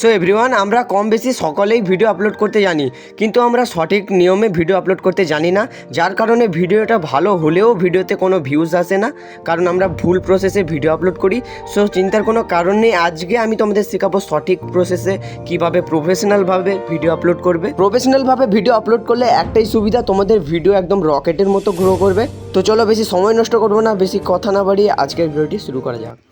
So everyone আমরা কম বেশি সকলেই ভিডিও আপলোড করতে জানি, কিন্তু আমরা সঠিক নিয়মে ভিডিও আপলোড করতে জানি না। যার কারণে ভিডিওটা ভালো হলেও ভিডিওতে কোনো ভিউজ আসে না, কারণ আমরা ভুল প্রসেসে ভিডিও আপলোড করি। সো চিন্তার কোনো কারণ নেই, আজকে আমি তোমাদের শেখাবো সঠিক প্রসেসে কীভাবে প্রফেশনালভাবে ভিডিও আপলোড করবে। প্রফেশনালভাবে ভিডিও আপলোড করলে একটাই সুবিধা, তোমাদের ভিডিও একদম রকেটের মতো গ্রো করবে। তো চলো বেশি সময় নষ্ট করব না, বেশি কথা না বাড়িয়ে আজকের ভিডিওটি শুরু করা যাক।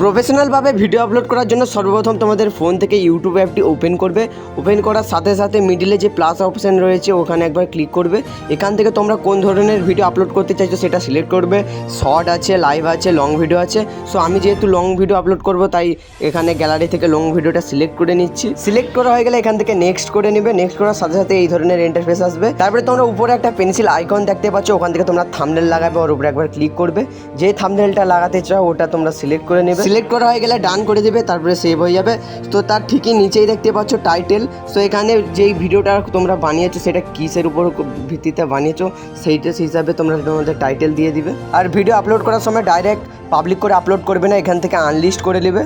প্রফেশনালভাবে ভিডিও আপলোড করার জন্য সর্বপ্রথম তোমাদের ফোন থেকে ইউটিউব অ্যাপটি ওপেন করবে। ওপেন করার সাথে সাথে মিডিলে যে প্লাস অপশান রয়েছে, ওখানে একবার ক্লিক করবে। এখান থেকে তোমরা কোন ধরনের ভিডিও আপলোড করতে চাইছো সেটা সিলেক্ট করবে। শর্ট আছে লাইভ আছে লং ভিডিও আছে। সো আমি যেহেতু লং ভিডিও আপলোড করব, তাই এখানে গ্যালারি থেকে লং ভিডিওটা সিলেক্ট করে নিচ্ছি। সিলেক্ট করা হয়ে গেলে এখান থেকে নেক্সট করে নেবে। নেক্সট করার সাথে সাথে এই ধরনের ইন্টারফেস আসবে। তারপরে তোমরা উপরে একটা পেন্সিল আইকন দেখতে পাচ্ছ, ওখান থেকে তোমরা থামনেল লাগাবে, ওর উপরে একবার ক্লিক করবে। যে থামনেলটা লাগাতে চাও, ওটা তোমরা সিলেক্ট করে নেবে। সিলেক্ট করা হয়ে গেলে ডান করে দেবে, তারপরে সেভ হয়ে যাবে। তো তার ঠিকই নিচেই দেখতে পাচ্ছ টাইটেল সো এখানে যেই ভিডিওটা তোমরা বানিয়েছো, সেটা কিসের উপর ভিত্তিতে বানিয়েছো, সেইটা সেই হিসাবে তোমরা তোমাদের টাইটেল দিয়ে দিবে। আর ভিডিও আপলোড করার সময় ডাইরেক্ট পাবলিক করে আপলোড করবে না, এখান থেকে আনলিস্ট করে নেবে।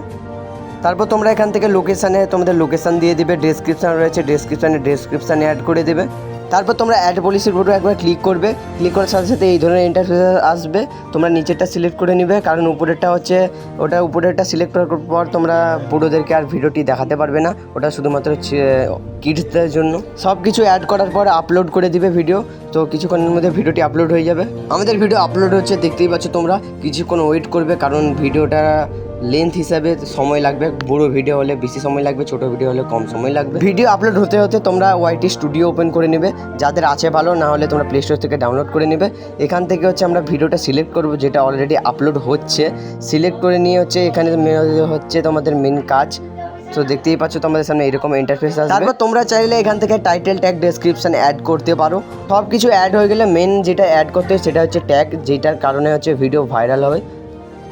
তারপর তোমরা এখান থেকে লোকেশানে তোমাদের লোকেশান দিয়ে দিবে ডেসক্রিপশান রয়েছে ডেসক্রিপশানে ডেসক্রিপশানে অ্যাড করে দেবে। তারপর তোমরা অ্যাড পলিসির উপরে একবার ক্লিক করবে। ক্লিক করার সাথে সাথে এই ধরনের ইন্টারফেস আসবে। তোমরা নিচেরটা সিলেক্ট করে নিবে, কারণ উপরেরটা হচ্ছে, ওটা উপরেরটা সিলেক্ট করার পর তোমরা বুড়োদেরকে আর ভিডিওটি দেখাতে পারবে না। ওটা শুধুমাত্র কিডসদের জন্য। সব কিছু অ্যাড করার পর আপলোড করে দিবে ভিডিও তো কিছুক্ষণের মধ্যে ভিডিওটি আপলোড হয়ে যাবে। আমাদের ভিডিও আপলোড হচ্ছে, দেখতেই পাচ্ছ তোমরা। কিছুক্ষণ ওয়েট করবে, কারণ ভিডিওটা লেন্থ হিসাবে সময় লাগবে। বড় ভিডিও হলে বেশি সময় লাগবে ছোট ভিডিও হলে কম সময় লাগবে। ভিডিও আপলোড হতে হতে তোমরা ওয়াইটি স্টুডিও ওপেন করে নেবে। যাদের আছে ভালো না হলে তোমরা প্লে স্টোর থেকে ডাউনলোড করে নেবে। এখান থেকে হচ্ছে আমরা ভিডিওটা সিলেক্ট করব যেটা অলরেডি আপলোড হচ্ছে। সিলেক্ট করে নিয়ে হচ্ছে এখানে হচ্ছে তোমাদের মেন কাজ। তো দেখতেই পাচ্ছ তোমাদের সামনে এরকম ইন্টারফেস আসবে। তারপর তোমরা চাইলে এখান থেকে টাইটেল ট্যাগ ডেসক্রিপশন অ্যাড করতে পারো। সব কিছু অ্যাড হয়ে গেলে মেন যেটা অ্যাড করতে হয় সেটা হচ্ছে ট্যাগ যেটার কারণে হচ্ছে ভিডিও ভাইরাল হবে।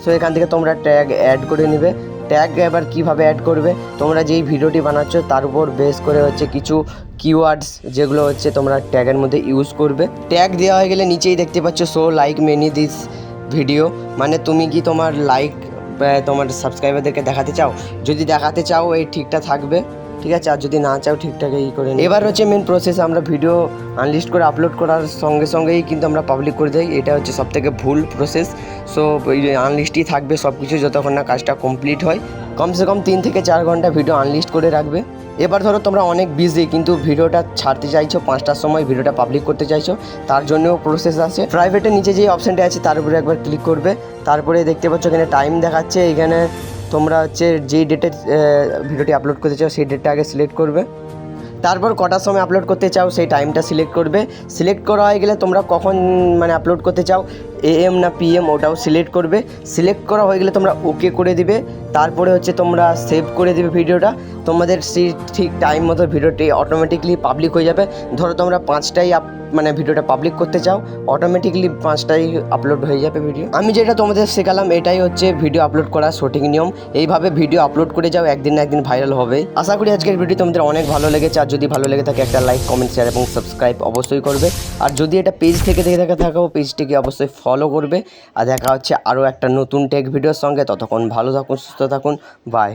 সো এখান থেকে তোমরা ট্যাগ অ্যাড করে নেবে। ট্যাগ এবার কীভাবে অ্যাড করবে? তোমরা যেই ভিডিওটি বানাচ্ছ, তার উপর বেস করে হচ্ছে কিছু কিওয়ার্ডস যেগুলো হচ্ছে তোমরা ট্যাগের মধ্যে ইউজ করবে। ট্যাগ দেওয়া হয়ে গেলে নিচেই দেখতে পাচ্ছ so like many this video মানে তুমি কি তোমার লাইক তোমার সাবস্ক্রাইবারদেরকে দেখাতে চাও? যদি দেখাতে চাও, এই ঠিকটা থাকবে। ঠিক আছে? আর যদি না চাও, ঠিকঠাক এই করে এবার হচ্ছে মেন প্রসেস আমরা ভিডিও আনলিস্ট করে আপলোড করার সঙ্গে সঙ্গেই কিন্তু আমরা পাবলিক করে দিই। এটা হচ্ছে সব থেকে ভুল প্রসেস সো আনলিস্টই থাকবে সব কিছু যতক্ষণ না কাজটা কমপ্লিট হয়। কমসে কম তিন থেকে চার ঘণ্টা ভিডিও আনলিস্ট করে রাখবে। এবার ধরো তোমরা অনেক বিজি কিন্তু ভিডিওটা ছাড়তে চাইছো, পাঁচটার সময় ভিডিওটা পাবলিক করতে চাইছো, তার জন্যও প্রসেস আছে। প্রাইভেটের নিচে যে অপশানটা আছে, তার উপরে একবার ক্লিক করবে। তারপরে দেখতে পাচ্ছ এখানে টাইম দেখাচ্ছে। এখানে তোমরা হচ্ছে যেই ডেটে ভিডিওটি আপলোড করতে চাও, সেই ডেটটা আগে সিলেক্ট করবে। তারপর কটার সময় আপলোড করতে চাও, সেই টাইমটা সিলেক্ট করবে। সিলেক্ট করা হয়ে গেলে তোমরা কখন মানে আপলোড করতে চাও এএম না পিএম ওটাও সিলেক্ট করবে। সিলেক্ট করা হয়ে গেলে তোমরা ওকে করে দিবে। তারপরে হচ্ছে তোমরা সেভ করে দিবে ভিডিওটা। তোমাদের সেই ঠিক টাইম মতো ভিডিওটি অটোমেটিকলি পাবলিক হয়ে যাবে। ধরো তোমরা পাঁচটাই আপ মানে ভিডিওটা পাবলিক করতে চাও অটোমেটিকলি পাঁচটাই আপলোড হয়ে যাবে ভিডিও আমি যেটা তোমাদের শেখালাম, এটাই হচ্ছে ভিডিও আপলোড করার সঠিক নিয়ম। এইভাবে ভিডিও আপলোড করে যাও, একদিন না একদিন ভাইরাল হবে। আশা করি আজকের ভিডিও তোমাদের অনেক ভালো লেগেছে। আর যদি ভালো লেগে থাকে, একটা লাইক কমেন্ট শেয়ার এবং সাবস্ক্রাইব অবশ্যই করবে। আর যদি এটা পেজ থেকে দেখে থাকে থাকো পেজটিকে অবশ্যই ফলো করবে আর দেখা হচ্ছে আরও একটা নতুন টেক ভিডিওর সঙ্গে। ততক্ষণ ভালো থাকুন, সুস্থ থাকুন। বাই